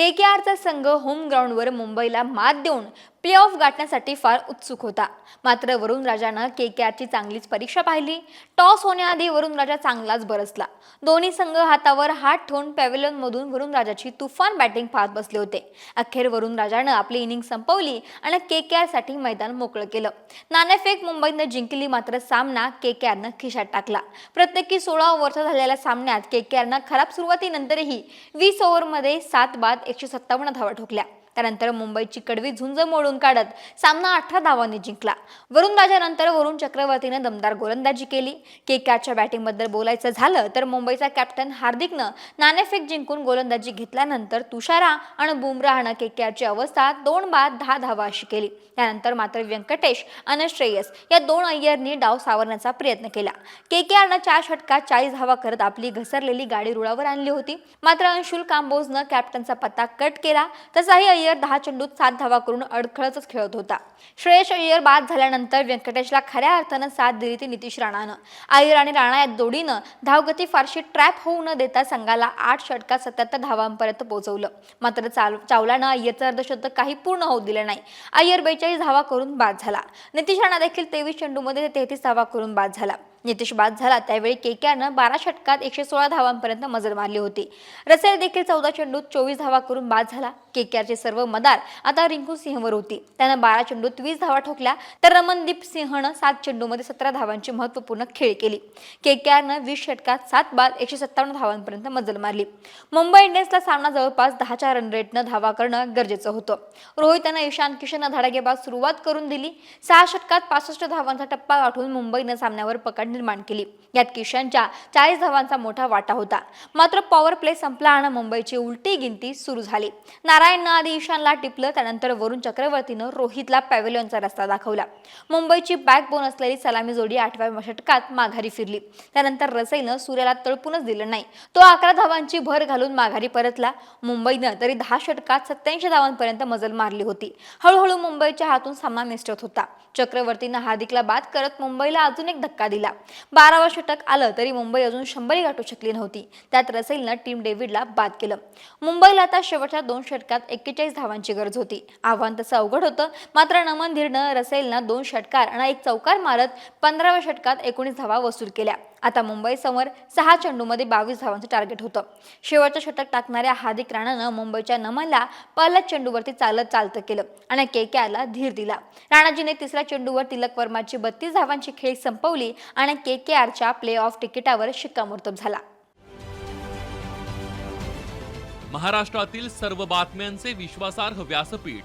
के के आरचा संघ होम ग्राउंडवर मुंबईला मात देऊन प्ले ऑफ गाठण्यासाठी फार उत्सुक होता. मात्र वरुण राजानं के के आरची चांगलीच परीक्षा पाहिली. टॉस होण्याआधी वरुण राजा चांगलाच बरसला. दोन्ही संघ हातावर हात ठेवून पॅव्हिलियनमधून वरुण राजाची तुफान बॅटिंग पाहत बसले होते. अखेर वरुण राजानं आपली इनिंग संपवली आणि के के आरसाठी मैदान मोकळं केलं. नाणेफेक मुंबईनं जिंकली मात्र सामना के के आरनं खिशात टाकला. प्रत्येकी सोळा ओव्हरचा झालेल्या सामन्यात के के आरनं खराब सुरुवातीनंतरही वीस ओव्हरमध्ये सात बाद एकशे सत्तावन्न धावा ठोकल्या. त्यानंतर मुंबईची कडवी झुंज मोडून काढत सामना अठरा धावांनी जिंकला. वरुण राजानंतर वरुण चक्रवर्तीनं दमदार गोलंदाजी केली. के कॅच्या बॅटिंगबद्दल बोलायचं झालं तर मुंबईचा कॅप्टन हार्दिकनं नाणेफेक जिंकून गोलंदाजी घेतल्यानंतर तुषारा आणि बुमराहनं के कॅची अवस्था दोन बाद दहा धावा अशी केली. त्यानंतर मात्र व्यंकटेश आणि श्रेयस या दोन अय्यरनी डाव सावरण्याचा प्रयत्न केला. के के आरनं चार षटकात चाळीस धावा करत आपली घसरलेली गाडी रुळावर आणली होती. मात्र अंशुल कांबोजनं कॅप्टनचा पत्ता कट केला. तसाही अय्यर दहा चेंडूत सात धावा करून अडखळतच खेळत होता. श्रेयस अय्यर बाद झाल्यानंतर व्यंकटेशला खऱ्या अर्थानं साथ दिली ती नितीश राणानं. अय्यर आणि राणा या जोडीनं धावगती फारशी ट्रॅप होऊ न देता संघाला आठ षटकात सत्याहत्तर धावांपर्यंत पोहोचवलं. मात्र चाल चावलानं अय्यरचं अर्धशतक काही पूर्ण होऊ दिलं नाही. अय्यर बेचाळीस धावा करून बाद झाला. नितीश राणा देखील तेवीस चेंडूमध्ये तेहतीस धावा करून बाद झाला. नितेश बाद झाला. त्यावेळी केकेआरनं बारा षटकात एकशे सोळा धावांपर्यंत मजल मारली होती. रसेल देखील चौदा चेंडूत चोवीस धावा करून बाद झाला. केकेआरचे सर्व मदार आता रिंकू सिंहवर होती. त्यानं बारा चेंडूत वीस धावा ठोकल्या तर रमनदीप सिंहनं सात चेंडूमध्ये सतरा धावांची महत्त्वपूर्ण खेळ केली. केकेआरनं वीस षटकात सात बाद एकशे सत्तावन्न धावांपर्यंत मजल मारली. मुंबई इंडियन्सला सामना जवळपास दहाच्या रन रेटनं धावा करणं गरजेचं होतं. रोहितनं ईशान किशननं धडाकेबाज सुरुवात करून दिली. सहा षटकात पासष्ट धावांचा टप्पा गाठून मुंबईनं सामन्यावर पकड निर्माण केली. यात किशनच्या चाळीस धावांचा मोठा वाटा होता. मात्र पॉवर प्ले संपला आणि मुंबईची उलटी गिनती सुरू झाली. नारायणनं आधी ईशानला टिपलं त्यानंतर वरुण चक्रवर्तीनं रोहितला पॅव्हिलियनचा रस्ता दाखवला. मुंबईची बॅकबोन असलेली सलामी जोडी आठव्या षटकात माघारी फिरली. त्यानंतर रसईनं सूर्याला तळपूनच दिलं नाही. तो अकरा धावांची भर घालून माघारी परतला. मुंबईनं तरी दहा षटकात सत्याऐंशी धावांपर्यंत मजल मारली होती. हळूहळू मुंबईच्या हातून सामना निष्ठत होता. चक्रवर्तीनं हार्दिकला बाद करत मुंबईला अजून एक धक्का दिला. बारावा षटक आलं तरी मुंबई अजून शंभरी गाठू शकली नव्हती. त्यात रसेलनं टीम डेव्हिडला बाद केलं. मुंबईला आता शेवटच्या दोन षटकात एक्केचाळीस धावांची गरज होती. आव्हान तसं अवघड होतं. मात्र नमन धीरनं रसेलनं दोन षटकार आणि एक चौकार मारत पंधराव्या षटकात एकोणीस धावा वसूल केल्या. आता मुंबईसमोर सहा चेंडूमध्ये बावीस धावांचं टार्गेट होतं. शेवटचं षटक टाकणाऱ्या हार्दिक राणानं मुंबईच्या नमनला पहिल्याच चेंडूवरती चालत चालतं केलं आणि के केआरला धीर दिला. राणाजीने तिसऱ्या चेंडूवर तिलक वर्माची बत्तीस धावांची खेळी संपवली आणि के के आरच्या प्ले ऑफ तिकिटावर शिक्कामोर्तब झाला. महाराष्ट्रातील सर्व बातम्यांचे विश्वासार्ह व्यासपीठ